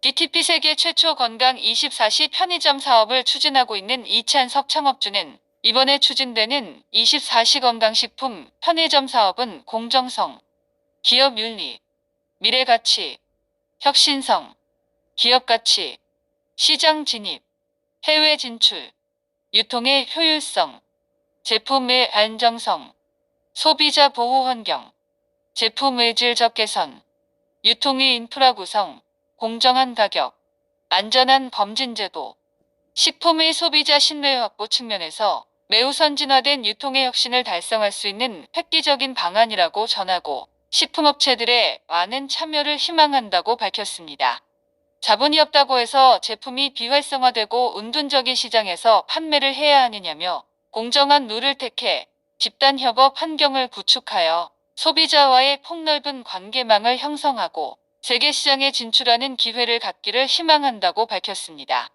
DTP 세계 최초 건강 24시 편의점 사업을 추진하고 있는 이찬석 창업주는 이번에 추진되는 24시 건강식품 편의점 사업은 공정성, 기업 윤리, 미래 가치, 혁신성, 기업 가치, 시장 진입, 해외 진출, 유통의 효율성, 제품의 안정성, 소비자 보호 환경, 제품의 질적 개선, 유통의 인프라 구성, 공정한 가격, 안전한 범진 제도, 식품의 소비자 신뢰 확보 측면에서 매우 선진화된 유통의 혁신을 달성할 수 있는 획기적인 방안이라고 전하고 식품업체들의 많은 참여를 희망한다고 밝혔습니다. 자본이 없다고 해서 제품이 비활성화되고 은둔적인 시장에서 판매를 해야 하느냐며 공정한 룰을 택해 집단 협업 환경을 구축하여 소비자와의 폭넓은 관계망을 형성하고 세계 시장에 진출하는 기회를 갖기를 희망한다고 밝혔습니다.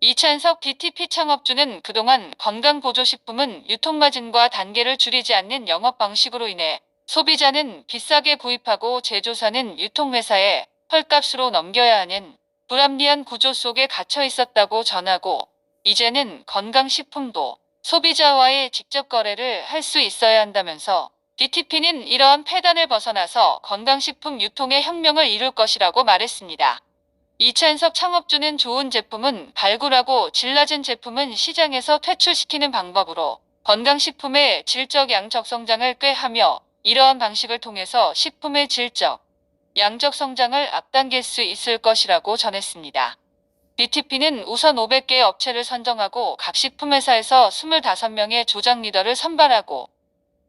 이찬석 DTP 창업주는 그동안 건강보조식품은 유통마진과 단계를 줄이지 않는 영업 방식으로 인해 소비자는 비싸게 구입하고 제조사는 유통회사에 헐값으로 넘겨야 하는 불합리한 구조 속에 갇혀 있었다고 전하고 이제는 건강식품도 소비자와의 직접 거래를 할 수 있어야 한다면서 DTP는 이러한 폐단을 벗어나서 건강식품 유통의 혁명을 이룰 것이라고 말했습니다. 이찬석 창업주는 좋은 제품은 발굴하고 질 낮은 제품은 시장에서 퇴출시키는 방법으로 건강식품의 질적 양적 성장을 꾀하며 이러한 방식을 통해서 식품의 질적, 양적 성장을 앞당길 수 있을 것이라고 전했습니다. DTP는 우선 500개 업체를 선정하고 각 식품회사에서 25명의 조작 리더를 선발하고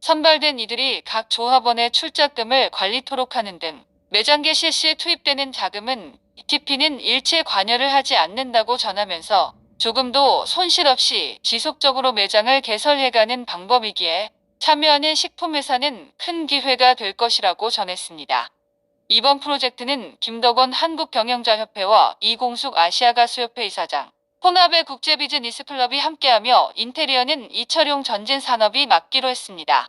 선발된 이들이 각 조합원의 출자금을 관리토록 하는 등 매장 개시 시에 투입되는 자금은 DTP는 일체 관여를 하지 않는다고 전하면서 조금도 손실 없이 지속적으로 매장을 개설해가는 방법이기에 참여하는 식품회사는 큰 기회가 될 것이라고 전했습니다. 이번 프로젝트는 김덕원 한국경영자협회와 이공숙 아시아가수협회 이사장, 혼합의 국제비즈니스클럽이 함께하며 인테리어는 이철용 전진산업이 맡기로 했습니다.